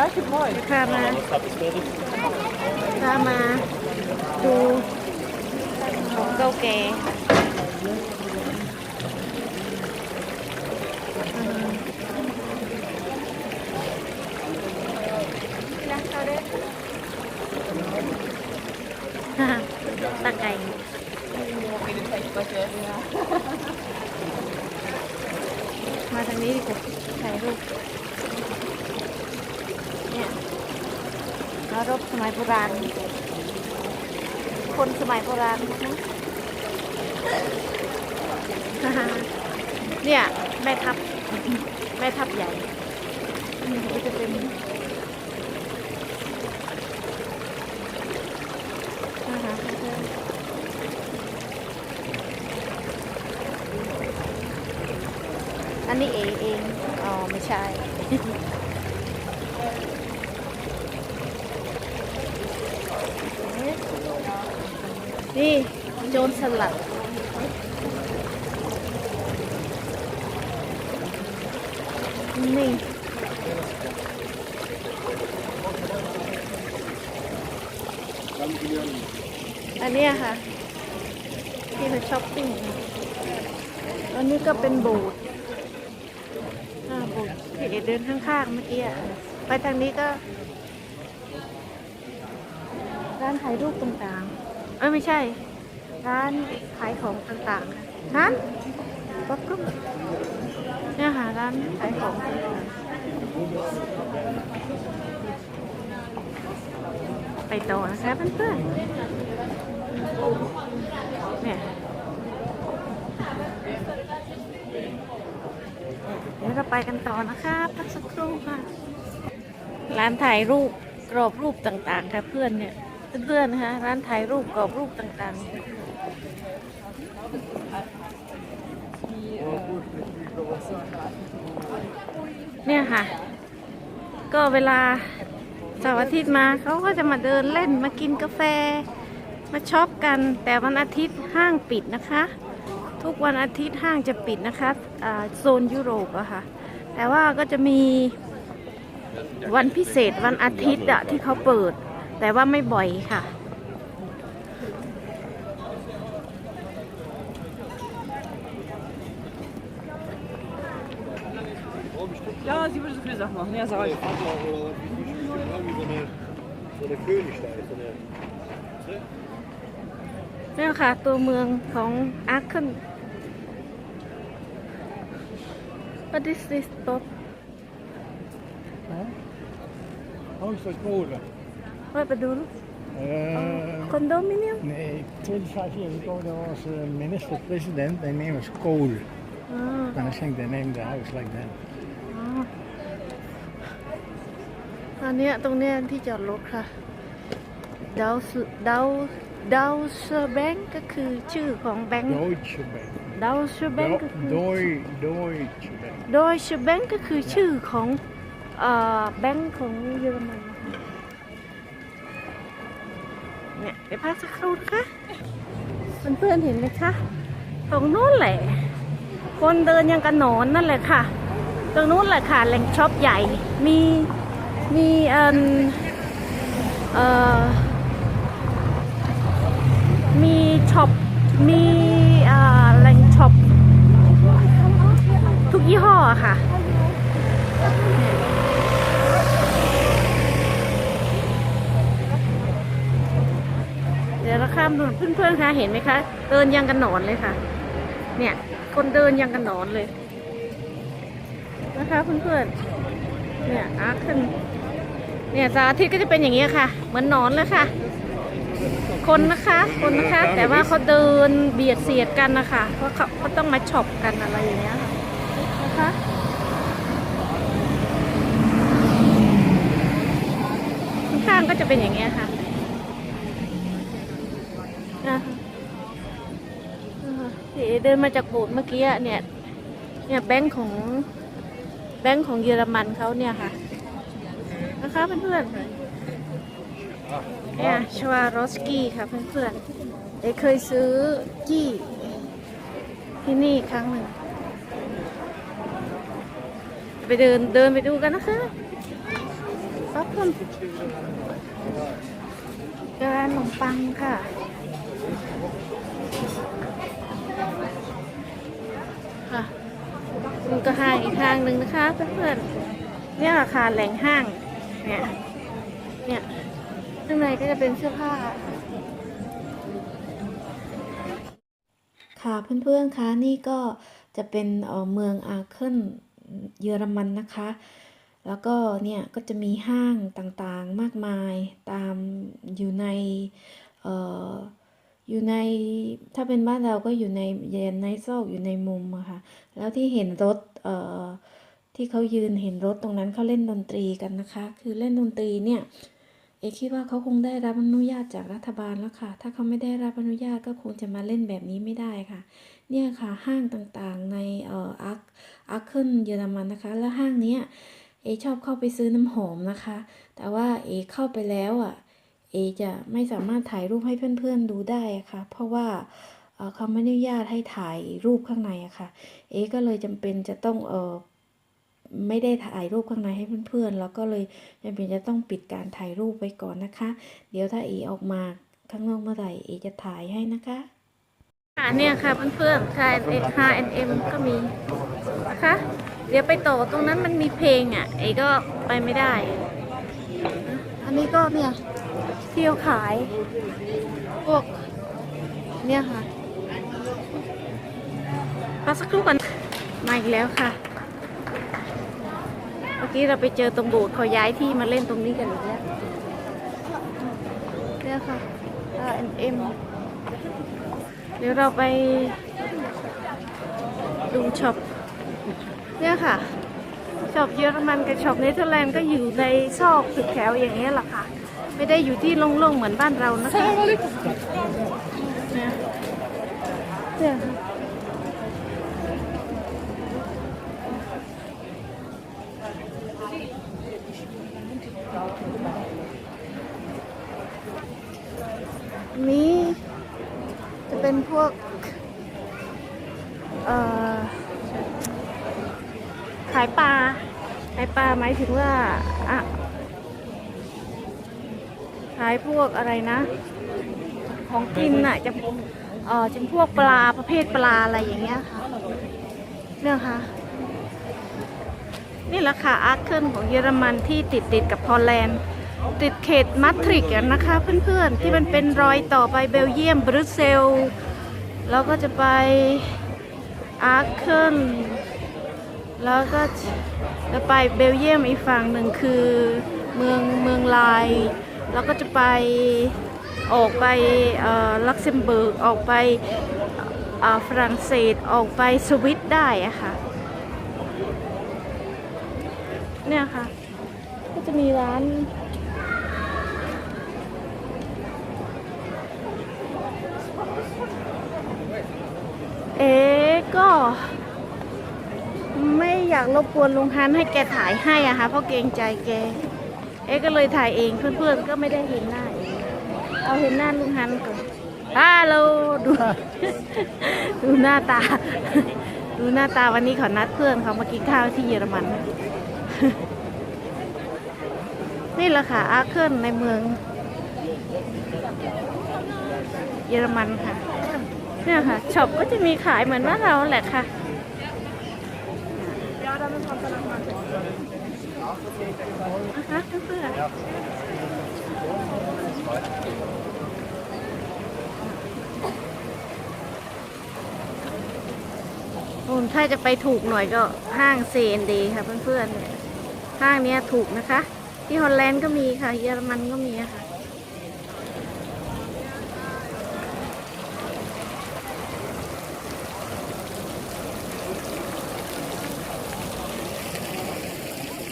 พามา Alle stappen verder. พามาดูของเก่าแก่ตะไก่มาทางนี้ดีกว่าถ่ายรูปเนี่ย มารบสมัยโบราณ คนสมัยโบราณนะเนี่ยแม่ทัพแม่ทัพใหญ่ก็จะเป็นอันนี้เอเอง อ๋อ ไม่ใช่ นี่โจรสลัดนี่อันนี้ค่ะ ที่มาช้อปปิ้งอันนี้ก็เป็นโบูธอ่าโบูธที่เอเดินข้างๆเมื่อกี้ไปทางนี้ก็ ร้านถ่ายรูปต่างๆ เอ้ยไม่ใช่ ร้านขายของต่างๆร้านบักกุ้งเนี่ยค่ะร้านขายของไปต่อนะคะเพื่อนๆเนี่ยเดี๋ยวเราไปกันต่อนะคะพักสักครู่ค่ะ ร้านถ่ายรูปกรอบรูปต่างๆค่ะเพื่อนเนี่ย เพื่อนๆนะคะร้านถ่ายรูปกรอบรูปต่างๆ เนี่ยค่ะ ก็เวลาเสาร์อาทิตย์มาเขาก็จะมาเดินเล่นมากินกาแฟ มาช็อปกัน แต่วันอาทิตย์ห้างปิดนะคะ ทุกวันอาทิตย์ห้างจะปิดนะคะโซนยุโรปอะค่ะ แต่ว่าก็จะมีวันพิเศษวันอาทิตย์อะที่เขาเปิด แต่ว่าไม่บ่อยค่ะ Ja, sie würde so viele Sachen machen. Ja, sag ich. Voor de Königstein. Van de... เนี่ยค่ะ ตัวเมืองของอาร์เคน What is this stop Oh, is dat Polen? ว่าไปดู Eh, คอนโดมิเนียม nee, 25 years ago there was a minister-president, their name was Kohl. อ๋อ And I think they named the house like that. อ๋ออันเนี้ยตรงเนี้ยที่จอดรถค่ะดาวดาวดาวเชแบงก์ก็คือชื่อของแบงก์ Deutsche Bank. ดาวเชแบงก์ก็คือ Doi, Deutsche Bank. โดยชแบงก์ก็คือชื่อของเอ่อแบงก์ของเยอรมัน นะคะเนี่ยไปพักสักครู่นะคะเพื่อนๆเห็นไหมคะตรงนู้นแหละ คนเดินยังกันหนอนนั่นแหละค่ะ ตรงนู้นแหละค่ะแหล่งช็อปใหญ่มีมีเอ่อเอ่อมีช็อปมีอ่อแหล่งช็อปทุกยี่ห้อค่ะ ดี๋ยวเราข้ามถนนเพื่อนๆคะเห็นไหมคะ เดินยังกันหนอนเลยค่ะ เนี่ย คนเดินยังกันหนอนเลย นะคะเพื่อนๆเนี่ยอาร์คขึ้นเนี่ยสาธิตก็จะเป็นอย่างนี้ค่ะ เหมือนหนอนเลยค่ะ คนนะคะคนนะคะ แต่ว่าเขาเดินเบียดเสียดกันนะคะเพราะเขาเขาต้องมาช็อปกันอะไรอย่างเงี้ยค่ะนะคะข้างๆก็จะเป็นอย่างเงี้ยค่ะ อะอ่าที่เดินมาจากโบสถ์เมื่อกี้เนี่ย เนี่ยแบงค์ของแบงค์ของเยอรมันเขาเนี่ยค่ะ นะคะเพื่อนๆเนี่ยชวารอสกี้ค่ะเพื่อนๆเด็เคยซื้อจี้ที่นี่ครั้งหนึ่ง ไปเดินเดินไปดูกันนะคะครับเพื่อนเจอร้านขนมปังค่ะ มันก็ห้างอีกห้างหนึ่งนะคะเพื่อนๆเนี่ยราคาแหล่งห้างเนี่ยเนี่ยข้างในก็จะเป็นเสื้อผ้าค่ะเพื่อนๆคะนี่ก็จะเป็นเอ่อเมืองอาเคิลเยอรมันนะคะ แล้วก็เนี่ยก็จะมีห้างต่างๆมากมายตามอยู่ในเอ่อ อยู่ในถ้าเป็นบ้านเราก็อยู่ในเย็นในซอกอยู่ในมุมอะค่ะ แล้วที่เห็นรถเอ่อที่เขายืนเห็นรถตรงนั้นเขาเล่นดนตรีกันนะคะ คือเล่นดนตรีเนี่ยเอคิดว่าเขาคงได้รับอนุญาตจากรัฐบาลแล้วค่ะ ถ้าเขาไม่ได้รับอนุญาตก็คงจะมาเล่นแบบนี้ไม่ได้ค่ะ เนี่ยค่ะห้างต่างๆในเอ่ออาร์คอาร์เคิลเยอรมันนะคะ แล้วห้างเนี้ยเอชอบเข้าไปซื้อน้ำหอมนะคะ แต่ว่าเอเข้าไปแล้วอะ เอจะไม่สามารถถ่ายรูปให้เพื่อนๆดูได้อะค่ะ เพราะว่าเอ่อเขาไม่อนุญาตให้ถ่ายรูปข้างในอะค่ะ เอก็เลยจำเป็นจะต้องเออไม่ได้ถ่ายรูปข้างในให้เพื่อนๆ แล้วก็เลยจำเป็นจะต้องปิดการถ่ายรูปไว้ก่อนนะคะ เดี๋ยวถ้าเอออกมาข้างนอกเมื่อไหร่เอจะถ่ายให้นะคะค่ะเนี่ยค่ะเพื่อนๆ K N M ก็มีนะคะเดี๋ยวไปต่อตรงนั้นมันมีเพลงอะ เอก็ไปไม่ได้ อันนี้ก็เนี่ย เที่ยวขายพวกเนี่ยค่ะพักสักครู่ก่อนมาอีกแล้วค่ะ เมื่อกี้เราไปเจอตรงโบสถ์เขาย้ายที่มาเล่นตรงนี้กันอีกแล้วเนี่ยค่ะ R&M เดี๋ยวเราไปดูช็อปเนี่ยค่ะช็อปเยอรมันกับช็อปเนเธอร์แลนด์ก็อยู่ในซอกตึกแถวอย่างเงี้ยแหละค่ะ ไม่ได้อยู่ที่โล่งๆเหมือนบ้านเรานะคะเนี่ยเนี่ยนี้จะเป็นพวกเอ่อขายปลาขายปลาหมายถึงว่าอะ ขายพวกอะไรนะ ของกินน่ะจะเอ่อจะพวกปลาประเภทปลาอะไรอย่างเงี้ยค่ะเนี่ยค่ะ นี่แหละค่ะอาร์เคิลของเยอรมันที่ติดติดกับฮอลแลนด์ ติดเขตมาตริกอะนะคะเพื่อนๆ ที่มันเป็นรอยต่อไปเบลเยียมบรุเซลแล้วก็จะไปอาร์เคิลแล้วก็จะไปเบลเยียมอีกฝั่งหนึ่งคือเมืองเมืองไล แล้วก็จะไปออกไปลักเซมเบิร์กออกไปฝรั่งเศสออกไปสวิตได้อะค่ะ เนี่ยค่ะ ก็จะมีร้านเอ๊ก็ ไม่อยากรบกวนลุงฮันให้แกถ่ายให้อะค่ะเพราะเกรงใจแก เอ๊ะก็เลยถ่ายเองเพื่อนๆก็ไม่ได้เห็นหน้าเองเอาเห็นหน้าลุงฮันก่อนฮัลโหลดู ดูหน้าตา ดูหน้าตาวันนี้เขานัดเพื่อนเขามากินข้าวที่เยอรมัน นี่แหละค่ะอาร์เคิลในเมือง เยอรมันค่ะเนี่ยค่ะช็อปก็จะมีขายเหมือนบ้านเราแหละค่ะ นะคะเพื่อนๆนู่นถ้าจะไปถูกหน่อยก็ห้างเซนดีค่ะเพื่อนๆเนี่ยห้างเนี้ยถูกนะคะ ที่ฮอลแลนด์ก็มีค่ะ เยอรมันก็มีค่ะ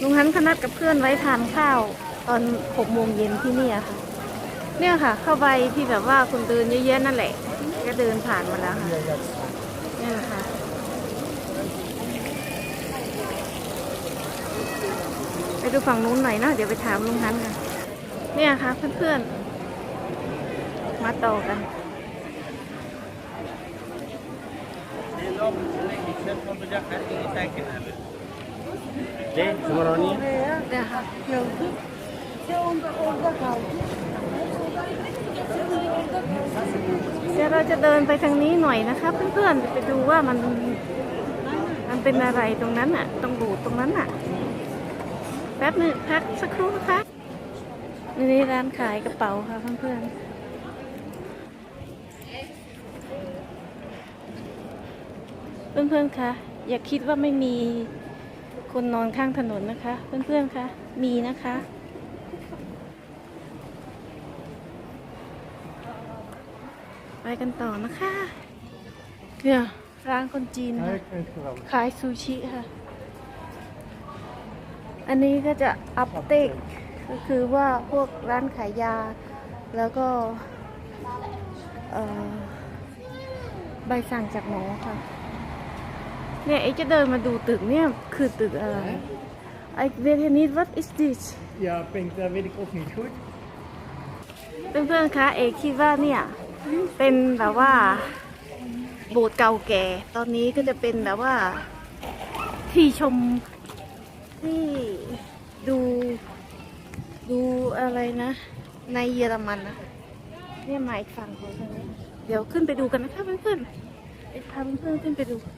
ลุงฮันเขนัดกับเพื่อนไว้ทานข้าวตอนหกโมงเย็นที่นี่ค่ะ เนี่ยค่ะ เข้าไปที่แบบว่าคนเดินเยอะๆนั่นแหละ ก็เดินผ่านมาแล้วค่ะเนี่ยค่ะไปดูฝั่งนู้นหน่อยนะเดี๋ยวไปถามลุงฮันกันเนี่ยค่ะเพื่อนๆ มาต่อกัน Nee, zullen we nog niet? เนี่ยค่ะเดี๋ยวเราจะเดินไปทางนี้หน่อยนะคะ เพื่อนๆไปดูว่ามันมันเป็นอะไรตรงนั้นอะ ตรงบูดตรงนั้นอะ แป๊บหนึ่งพักสักครู่นะคะนี่ร้านขายกระเป๋าค่ะเพื่อนๆเพื่อนๆ คะ อย่าคิดว่าไม่มี คนนอนข้างถนนนะคะ เพื่อนๆคะมีนะคะ ไปกันต่อนะคะเนี่ยร้านคนจีนค่ะ Kijk, het geweldig. ขายซูชิค่ะ อันนี้ก็จะอัปเตกก็คือว่าพวกร้านขายยา แล้วก็เอ่อใบสั่งจากหมอค่ะ เนี่ยไอ้จะเดินมาดูตึกเนี่ยคือตึกอะไรไอ้เวทนิด what is this Ja, Pink, dat weet ik ook niet goed. เพื่อนๆคะเอกคิดว่าเนี่ยเป็นแบบว่าโบสถ์เก่าแก่ ตอนนี้ก็จะเป็นแบบว่าที่ชมที่ดูดูอะไรนะ ในเยอรมันนะเนี่ยมาอีกฝั่งของตรงนี้เดี๋ยวขึ้นไปดูกันนะคะเพื่อนๆไปพาเพื่อนๆขึ้นไปดูเ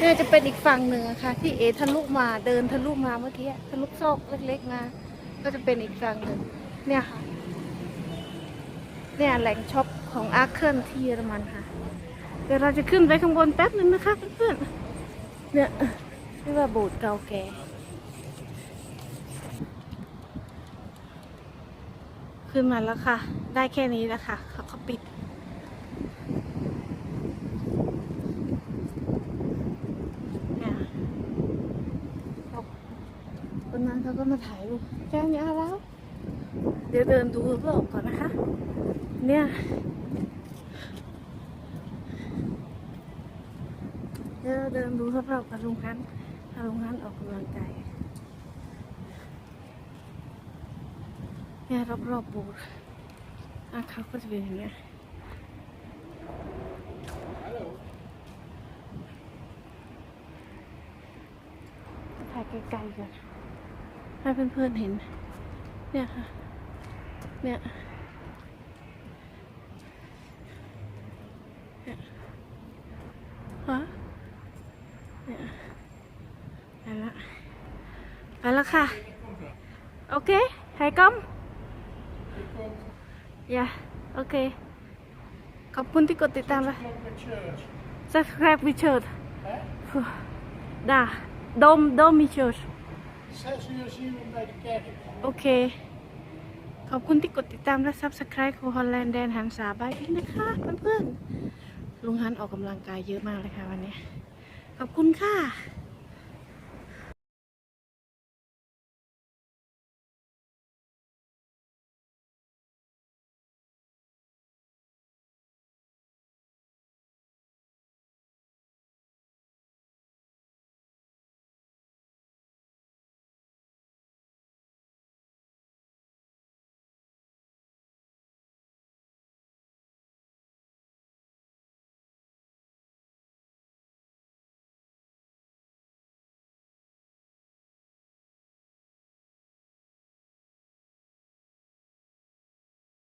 นี่ยจะเป็นอีกฝั่งหนึ่งอะค่ะที่เอทะลุมาเดินทะลุมาเมื่อกี้ทะลุซอกเล็กๆมาก็จะเป็นอีกฝั่งหนึ่งเนี่ยค่ะ เนี่ยแหล่งช็อปของอาร์เคิลที่เยอรมันค่ะ เดี๋ยวเราจะขึ้นไปข้างบนแป๊บหนึ่งนะคะเพื่อนๆเนี่ยเรียกว่าโบสถ์เก่าแก่ขึ้นมาแล้วค่ะ ได้แค่นี้แล้วค่ะเขาก็ปิด เนี่ยคนนั้นเขา ก็มาถ่ายรูปแค่นี้แล้ว เดี๋ยวเดินดูรอบๆก่อนนะคะ เนี่ย เดี๋ยวเดินดูรอบๆกับลุงฮันลุงฮันออกกำลังกายเนี่ยรอบๆโบูธอะเขาก็จะเป็นอย่างเงี้ยถ่ายไกลๆกัน ให้เพื่อนๆเห็น เนี่ยค่ะ เนี่ยเนี่ยฮะเนี่ยไปละไปละค่ะ โอเคไฮกอมอย่าโอเค ขอบคุณที่กดติดตามและ subscribe วิเชิดด่าดมดมวิเชิด Zes uur zien we bij de kerk. โอเคขอบคุณที่กดติดตามและ subscribe ครูฮอลแลนด์แดนหันสาบายด้วยนะคะเพื่อนๆลุงฮันออกกำลังกายเยอะมากเลยค่ะวันนี้ ขอบคุณค่ะ